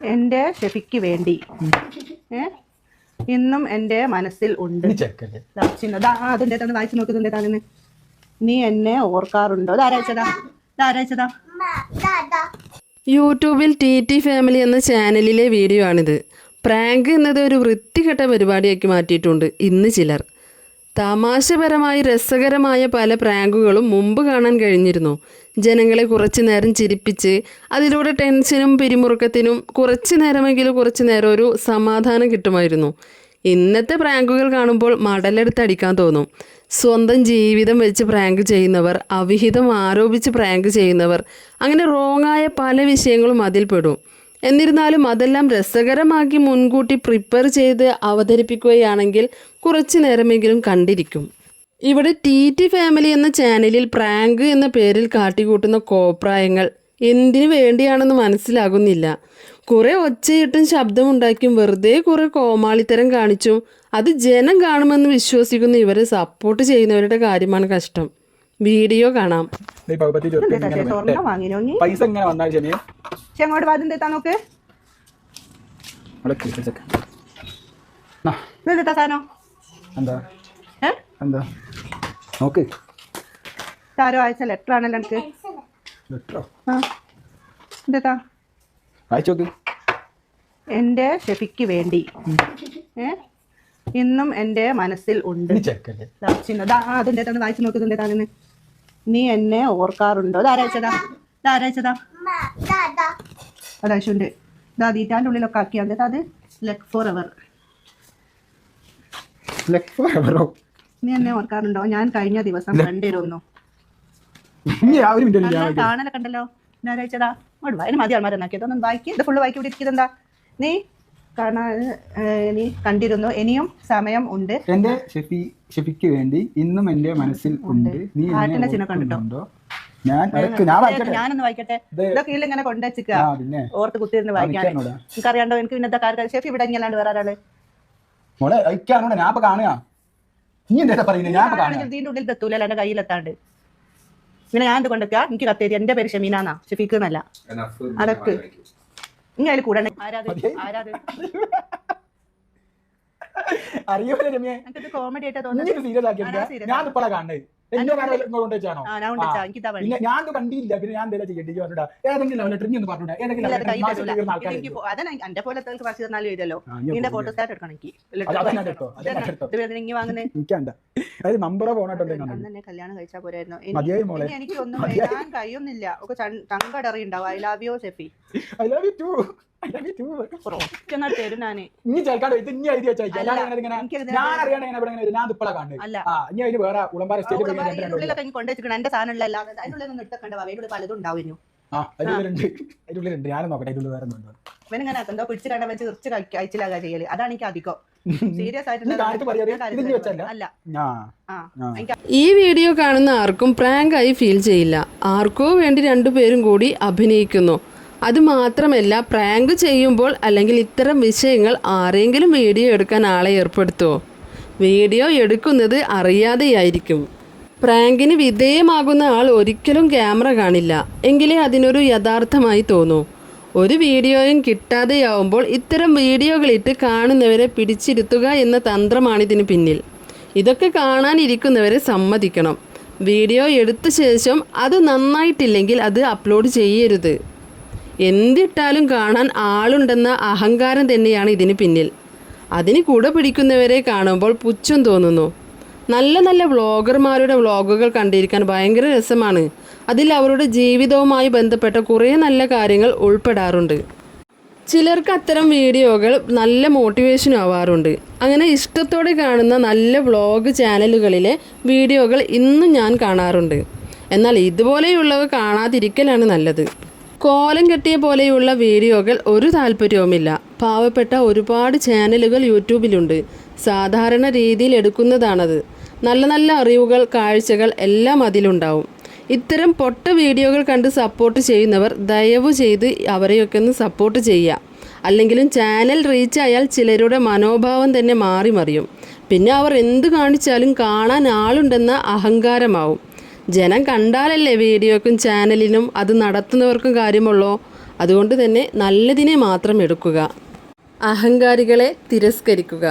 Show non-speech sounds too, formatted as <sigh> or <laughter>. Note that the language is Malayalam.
എന്റെ ഷെഫിക്ക് വേണ്ടി. ഇന്നും എന്റെ മനസ്സിൽ ഉണ്ട്. അതിന്റെ അതിന്റെ തന്നെ വായിച്ചു നോക്കുന്നുണ്ട് താനെന്ന് നീ എന്നെ ഓർക്കാറുണ്ടോ? ഇതാരാഴ്ചതാ ഇതാരാഴ്ചതാ യൂട്യൂബിൽ ടി ടി ഫാമിലി എന്ന ചാനലിലെ വീഡിയോ ആണിത്. പ്രാങ്ക് എന്നത് ഒരു വൃത്തികെട്ട പരിപാടിയാക്കി മാറ്റിയിട്ടുണ്ട് ഇന്ന് ചിലർ. തമാശപരമായി രസകരമായ പല പ്രാങ്കുകളും മുമ്പ് കാണാൻ കഴിഞ്ഞിരുന്നു. ജനങ്ങളെ കുറച്ചു നേരം ചിരിപ്പിച്ച് അതിലൂടെ ടെൻഷനും പിരിമുറുക്കത്തിനും കുറച്ചു നേരമെങ്കിലും കുറച്ചു നേരം ഒരു സമാധാനം കിട്ടുമായിരുന്നു. ഇന്നത്തെ പ്രാങ്കുകൾ കാണുമ്പോൾ മടലെടുത്ത് അടിക്കാൻ തോന്നും. സ്വന്തം ജീവിതം വെച്ച് പ്രാങ്ക് ചെയ്യുന്നവർ അവിഹിതം ആരോപിച്ച് പ്രാങ്ക് ചെയ്യുന്നവർ അങ്ങനെ റോങ്ങായ പല വിഷയങ്ങളും അതിൽപ്പെടും പെടും. എന്നിരുന്നാലും അതെല്ലാം രസകരമാക്കി മുൻകൂട്ടി പ്രിപ്പയർ ചെയ്ത് അവതരിപ്പിക്കുകയാണെങ്കിൽ കുറച്ചു നേരമെങ്കിലും കണ്ടിരിക്കും. ഇവിടെ ടി ടി ഫാമിലി എന്ന ചാനലിൽ പ്രാങ്ക് എന്ന പേരിൽ കാട്ടിക്കൂട്ടുന്ന കോപ്രായങ്ങൾ എന്തിനു വേണ്ടിയാണെന്ന് മനസ്സിലാകുന്നില്ല. കുറെ ഒച്ചയിട്ടും ശബ്ദമുണ്ടാക്കിയും വെറുതെ കുറെ കോമാളിത്തരം കാണിച്ചും അത് ജനം കാണുമെന്ന് വിശ്വസിക്കുന്ന ഇവരെ സപ്പോർട്ട് ചെയ്യുന്നവരുടെ കാര്യമാണ് കഷ്ടം. വീഡിയോ കാണാം. പൈസ എങ്ങനെ വന്നാൽ വാദം തെത്താ നോക്ക്? എന്താ? എന്താ? നോക്ക്. അയച്ച ലെറ്റർ ആണല്ലോ എനിക്ക്. ലെറ്ററോ ആ. എന്താ വായിച്ചോക്ക് എന്റെ ഷെഫിക്ക് വേണ്ടി. ഏ? ഇന്നും എന്റെ മനസ്സിൽ ഉണ്ട്. അതിന്റെ അതിന്റെ തന്നെ വായിച്ചു നോക്കുന്നുണ്ട് താനെന്ന് നീ എന്നെ ഓർക്കാറുണ്ടോ? ഇതാരാച്ചതാ ഇതാരാച്ചതാ അതാശുണ്ട് ഇതാ തീറ്റാന്റെ ഉള്ളിലൊക്കെ ആക്കിയാൽ അത് ലെഗ് ഫോർ അവർ ലെഫ്റ്റോ നീ എന്നെ ഓർക്കാറുണ്ടോ? ഞാൻ കഴിഞ്ഞ ദിവസം കണ്ടിരുന്നു. കാണലൊക്കെ ഉണ്ടല്ലോ. ഇതാരാച്ചതാ മതി ആൾമാരെന്നാക്കിയതൊന്നും വായിക്കി. ഇത് ഫുള്ള് വായിക്കി. ഇവിടെ ഇരിക്കുന്നതെന്താ നീ കാണാൻ ഇനി കണ്ടിരുന്നു. ഇനിയും സമയം ഉണ്ട്. എന്റെ ഷെഫി ഷെഫിക്ക് വേണ്ടി ഇന്നും എന്റെ മനസ്സിൽ ഉണ്ട്. നീ ഹാർട്ടിന്റെ ചിഹ്നം കണ്ടിട്ടുണ്ടോ ഞാനൊന്ന് വായിക്കട്ടെ? ഇത് ഇതൊക്കെ ഇതിൽ ഇങ്ങനെ കൊണ്ടുവച്ചിക്ക ഓർത്ത് കുത്തിയിരുന്ന് വായിക്കാൻ. എനിക്കറിയാണ്ടോ? എനിക്ക് പിന്നെ കാര്യം? ഷെഫ് ഇവിടെ ഇങ്ങനെ വേറെ ഒരാൾ മോളെ അയക്കാണോ ഞാൻ ഇപ്പൊ കാണുക. നീ എന്താ പറയുന്നത് ഞാൻ കാണുക. ഇതിന്റെ ഉള്ളിൽ എത്തൂല എന്റെ കയ്യിലെത്താണ്ട്. പിന്നെ ഞാൻ എന്ത് കൊണ്ടൊക്കെ എനിക്ക് കത്തേരി എന്റെ പേര് ഷെമീനാന്നാ ഷെഫീക്ക് എന്നല്ല. അടക്ക് ഇനി അതിൽ ആരാത്? <laughs> അറിയൂല രമ്യ? കോമഡി ആയിട്ടാ നീ തോന്നുന്നത് സീരിയസ് ആക്കിയിട്ടില്ല ഞാൻ ഇപ്പോഴാ കാണുന്നത്. ഞാൻ കണ്ടില്ല. പിന്നെ ഞാൻ എന്താ ചെയ്യേണ്ടി പറഞ്ഞിട്ടാ ഏതെങ്കിലും ലെവലിൽ ട്രിഞ്ഞ് ഒന്ന് പറഞ്ഞൂടാ. ഏതെങ്കിലും എന്റെ പോലെ എഴുതല്ലോ ഇനി നിന്റെ ഫോട്ടോ സ്റ്റാറ്റ് എടുക്കണം എനിക്ക്. അത് അതായത് നമ്പറ ഫോണോട്ടോ കല്യാണം കഴിച്ചാൽ പോരായിരുന്നു. എനിക്ക് ഒന്നും എഴുതാൻ കഴിയുന്നില്ല. ഒക്കെ തങ്കടറി ഉണ്ടാവും I love you I love you too ചേർക്കാണ്ട് ഇത് എഴുതി വെച്ചാൽ ഞാൻ ഞാൻ കാണുന്നത് അതിന് വേറെ ഉളമ്പാറ സ്റ്റേറ്റ് പോയി ഇതിന്റെ ഉള്ളിലൊക്കെ എനിക്ക് കൊണ്ടുവച്ചിരിക്കണം എന്റെ സാധനമുള്ള അല്ലാതെ അതിനുള്ളിൽ നിന്ന് പലതും ഉണ്ടാവുന്നു ഞാനും നോക്കട്ടെ ഇതിൽ വേറെ ഒന്നുണ്ടോ ഇവനിങ്ങനെ എന്തോ പിടിച്ച് കണ്ട വെച്ച് തീർച്ച് കഴിച്ചിലാകാ ചെയ്യൽ. അതാണ് എനിക്ക് അധികം. സീരിയസ് ആയിട്ടുള്ള ഈ വീഡിയോ കാണുന്ന ആർക്കും പ്രാങ്ക് ആയി ഫീൽ ചെയ്യില്ല. ആർക്കോ വേണ്ടി രണ്ടുപേരും കൂടി അഭിനയിക്കുന്നു. അത് മാത്രമല്ല പ്രാങ്ക് ചെയ്യുമ്പോൾ അല്ലെങ്കിൽ ഇത്തരം വിഷയങ്ങൾ ആരെങ്കിലും വീഡിയോ എടുക്കാൻ ആളെ ഏർപ്പെടുത്തുമോ വീഡിയോ എടുക്കുന്നത് അറിയാതെയായിരിക്കും. പ്രാങ്കിന് വിധേയമാകുന്ന ആൾ ഒരിക്കലും ക്യാമറ കാണില്ല. എങ്കിലേ അതിനൊരു യഥാർത്ഥമായി തോന്നൂ. ഒരു വീഡിയോയും കിട്ടാതെയാവുമ്പോൾ ഇത്തരം വീഡിയോകളിട്ട് കാണുന്നവരെ പിടിച്ചിരുത്തുക എന്ന തന്ത്രമാണ് തന്ത്രമാണിതിന് പിന്നിൽ. ഇതൊക്കെ കാണാനിരിക്കുന്നവരെ സമ്മതിക്കണം. വീഡിയോ എടുത്ത ശേഷം അത് നന്നായിട്ടില്ലെങ്കിൽ അത് അപ്ലോഡ് ചെയ്യരുത്. എന്തിട്ടാലും കാണാൻ ആളുണ്ടെന്ന അഹങ്കാരം തന്നെയാണ് ഇതിന് പിന്നിൽ. അതിന് കൂടെ പിടിക്കുന്നവരെ കാണുമ്പോൾ പുച്ഛം തോന്നുന്നു. നല്ല നല്ല വ്ളോഗർമാരുടെ വ്ളോഗുകൾ കണ്ടിരിക്കാൻ ഭയങ്കര രസമാണ്. അതിൽ അവരുടെ ജീവിതവുമായി ബന്ധപ്പെട്ട കുറേ നല്ല കാര്യങ്ങൾ ഉൾപ്പെടാറുണ്ട്. ചിലർക്ക് അത്തരം വീഡിയോകൾ നല്ല മോട്ടിവേഷൻ ആവാറുണ്ട്. അങ്ങനെ ഇഷ്ടത്തോടെ കാണുന്ന നല്ല വ്ളോഗ് ചാനലുകളിലെ വീഡിയോകൾ ഇന്നും ഞാൻ കാണാറുണ്ട്. എന്നാൽ ഇതുപോലെയുള്ളവ കാണാതിരിക്കലാണ് നല്ലത്. കോലം കെട്ടിയ പോലെയുള്ള വീഡിയോകൾ ഒരു താല്പര്യവുമില്ല. പാവപ്പെട്ട ഒരുപാട് ചാനലുകൾ യൂട്യൂബിലുണ്ട്. സാധാരണ രീതിയിൽ എടുക്കുന്നതാണത്. നല്ല നല്ല അറിവുകൾ കാഴ്ചകൾ എല്ലാം അതിലുണ്ടാവും. ഇത്തരം പൊട്ട വീഡിയോകൾ കണ്ട് സപ്പോർട്ട് ചെയ്യുന്നവർ ദയവ് ചെയ്ത് അവരെയൊക്കെ ഒന്ന് സപ്പോർട്ട് ചെയ്യുക. അല്ലെങ്കിലും ചാനൽ റീച്ച് ആയാൽ ചിലരുടെ മനോഭാവം തന്നെ മാറി മറിയും. പിന്നെ അവർ എന്ത് കാണിച്ചാലും കാണാൻ ആളുണ്ടെന്ന അഹങ്കാരമാവും. ജനം കണ്ടാലല്ലേ വീഡിയോക്കും ചാനലിനും അത് നടത്തുന്നവർക്കും കാര്യമുള്ളോ. അതുകൊണ്ട് തന്നെ നല്ലതിനെ മാത്രം എടുക്കുക. അഹങ്കാരികളെ തിരസ്കരിക്കുക.